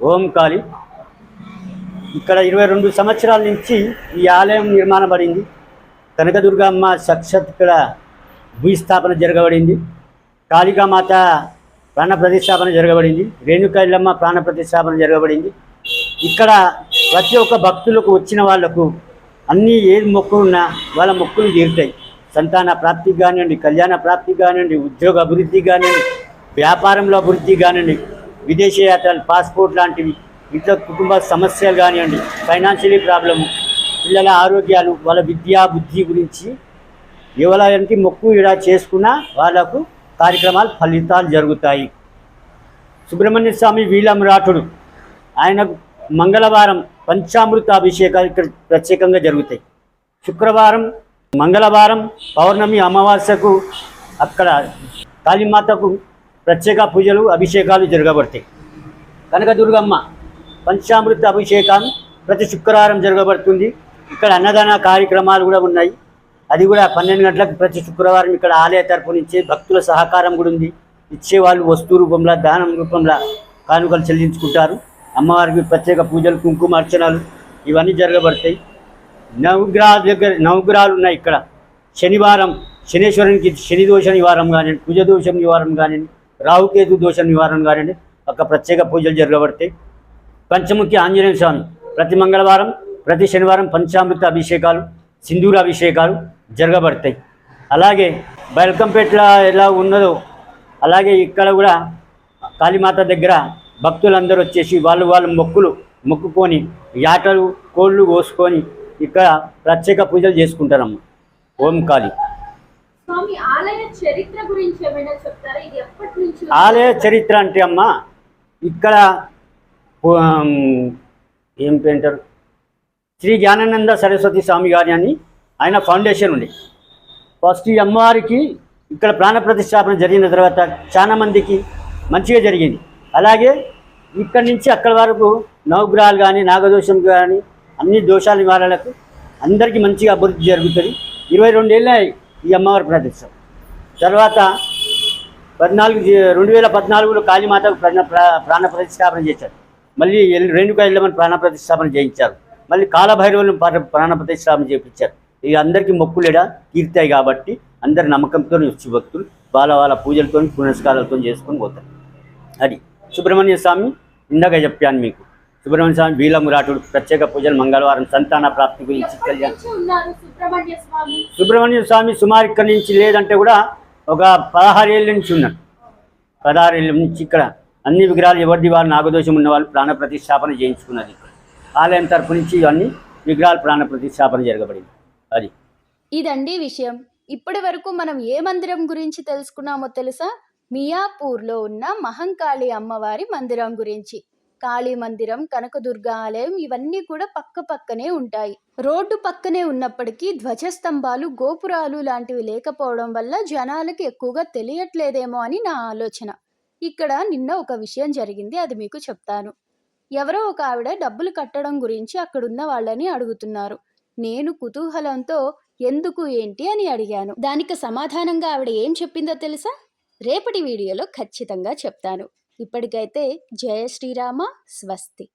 ఓం కాళి. ఇక్కడ ఇరవై రెండు సంవత్సరాల నుంచి ఈ ఆలయం నిర్మాణపడింది కనకదుర్గమ్మ సాక్షాత్ ఇక్కడ భూస్థాపన జరగబడింది. కాళికామాత ప్రాణ ప్రతిష్టాపన జరగబడింది. రేణుకైల్లమ్మ ప్రాణ ప్రతిష్టాపన జరగబడింది. ఇక్కడ ప్రతి ఒక్క భక్తులకు వచ్చిన వాళ్ళకు అన్నీ ఏది మొక్కులున్నా వాళ్ళ మొక్కులు తీరుతాయి. సంతాన ప్రాప్తికి కానివ్వండి కళ్యాణ ప్రాప్తికి కానివ్వండి ఉద్యోగ అభివృద్ధి కానివ్వండి వ్యాపారంలో అభివృద్ధి కానివ్వండి విదేశయాత్రలు పాస్పోర్ట్ లాంటివి ఇంట్లో కుటుంబ సమస్యలు కానివ్వండి ఫైనాన్షియలీ ప్రాబ్లము పిల్లల ఆరోగ్యాలు వాళ్ళ విద్యా బుద్ధి గురించి ఎవరికి మొక్కు ఇలా చేసుకున్నా వాళ్ళకు కార్యక్రమాలు ఫలితాలు జరుగుతాయి. సుబ్రహ్మణ్య స్వామి వీలమరాఠుడు ఆయన మంగళవారం పంచామృత అభిషేకాలు ఇక్కడ ప్రత్యేకంగా జరుగుతాయి. శుక్రవారం మంగళవారం పౌర్ణమి అమావాస్యకు అక్కడ కాళీమాతకు ప్రత్యేక పూజలు అభిషేకాలు జరగబడతాయి. కనకదుర్గమ్మ పంచామృత అభిషేకం ప్రతి శుక్రవారం జరగబడుతుంది. ఇక్కడ అన్నదాన కార్యక్రమాలు కూడా ఉన్నాయి. అది కూడా పన్నెండు గంటలకు ప్రతి శుక్రవారం ఇక్కడ ఆలయ తరపు నుంచి భక్తుల సహకారం కూడా ఉంది. ఇచ్చేవాళ్ళు వస్తు రూపంలో దానం రూపంలో కానుకలు చెల్లించుకుంటారు. అమ్మవారికి ప్రత్యేక పూజలు కుంకుమార్చనలు ఇవన్నీ జరగబడతాయి. నవగ్రహాల దగ్గర నవగ్రహాలు ఉన్నాయి ఇక్కడ. శనివారం శనేశ్వరునికి శని దోష కానీ కానివ్వండి కుజ దోషం కానీ రావుకేతు దోష నివారణ కానివ్వండి ఒక ప్రత్యేక పూజలు జరగబడతాయి. పంచముఖి ఆంజనేయ స్వామి ప్రతి మంగళవారం ప్రతి శనివారం పంచామృత అభిషేకాలు సింధూర అభిషేకాలు జరగబడతాయి. అలాగే బెల్కంపేటలో ఎలా ఉన్నదో అలాగే ఇక్కడ కూడా కాళీమాత దగ్గర భక్తులందరూ వచ్చేసి వాళ్ళు వాళ్ళ మొక్కులు మొక్కుకొని యాటలు కోళ్ళు కోసుకొని ఇక్కడ ప్రత్యేక పూజలు చేసుకుంటారమ్మ. ఓం కాళీ. ఆలయ చరిత్ర గురించి ఏమైనా చెప్తారా? ఇది ఎప్పటి నుంచి ఆలయ చరిత్ర అంటే అమ్మ ఇక్కడ ఏం పేంటారు శ్రీ జ్ఞానానంద సరస్వతి స్వామి గారి అని ఆయన ఫౌండేషన్ ఉంది. ఫస్ట్ ఈ అమ్మవారికి ఇక్కడ ప్రాణ ప్రతిష్టాపన జరిగిన తర్వాత చాలా మందికి మంచిగా జరిగింది. అలాగే ఇక్కడి నుంచి అక్కడి వరకు నవగ్రహాలు కానీ నాగదోషం కానీ అన్ని దోషాల నివారణకు అందరికీ మంచిగా అభివృద్ధి జరుగుతుంది. ఇరవై రెండేళ్ళే ఈ అమ్మవారి ప్రతిష్ట. తర్వాత పద్నాలుగు రెండు వేల పద్నాలుగులో కాళీమాతకు ప్రాణ ప్రా- ప్రాణ ప్రతిష్టాపన చేశారు. మళ్ళీ రేణుకా ఎల్లమని ప్రాణ ప్రతిష్టాపన చేయించారు. మళ్ళీ కాలభైరవులను ప్రా- ప్రాణ ప్రతిష్టాపన చేయించారు. ఇక అందరికీ మొక్కులేడా? తీరుతాయి కాబట్టి అందరి నమ్మకంతో వచ్చి భక్తులు వాళ్ళ వాళ్ళ పూజలతో పునస్కారాలతో చేసుకొని పోతారు. అది సుబ్రహ్మణ్య స్వామి ఇందాక చెప్పాను మీకు. సుబ్రహ్మణ్య స్వామి వీలమురాటుడు ప్రత్యేక పూజలు మంగళవారం సంతాన ప్రాప్తి గురించి కళ్యాణం సుబ్రహ్మణ్య స్వామి సుమారు ఇక్కడ నుంచి లేదంటే కూడా ఒక పదహారు ఏళ్ళ నుంచి ఉన్నాడు పదహారు ఏళ్ళ నుంచి ఇక్కడ అన్ని విగ్రహాలు ఎవరిది వారు నాగదోషం ఉన్న వాళ్ళు ప్రాణ ప్రతిష్టాపన చేయించుకున్నది ఆలయం తరపు నుంచి ఇవన్నీ విగ్రహాలు ప్రాణ ప్రతిష్టాపన జరగబడింది. అది. ఇదండి విషయం. ఇప్పటి వరకు మనం ఏ మందిరం గురించి తెలుసుకున్నామో తెలుసా? మియాపూర్లో ఉన్న మహంకాళి అమ్మవారి మందిరం గురించి. కాళీ మందిరం కనకదుర్గ ఆలయం ఇవన్నీ కూడా పక్క పక్కనే ఉంటాయి. రోడ్డు పక్కనే ఉన్నప్పటికీ ధ్వజస్తంభాలు గోపురాలు లాంటివి లేకపోవడం వల్ల జనాలకి ఎక్కువగా తెలియట్లేదేమో అని నా ఆలోచన. ఇక్కడ నిన్న ఒక విషయం జరిగింది అది మీకు చెప్తాను. ఎవరో ఒక ఆవిడ డబ్బులు కట్టడం గురించి అక్కడున్న వాళ్ళని అడుగుతున్నారు. నేను కుతూహలంతో ఎందుకు ఏంటి అని అడిగాను. దానికి సమాధానంగా ఆవిడ ఏం చెప్పిందో తెలుసా? రేపటి వీడియోలో ఖచ్చితంగా చెప్తాను. ఇప్పటికైతే జయ శ్రీరామ స్వస్తి.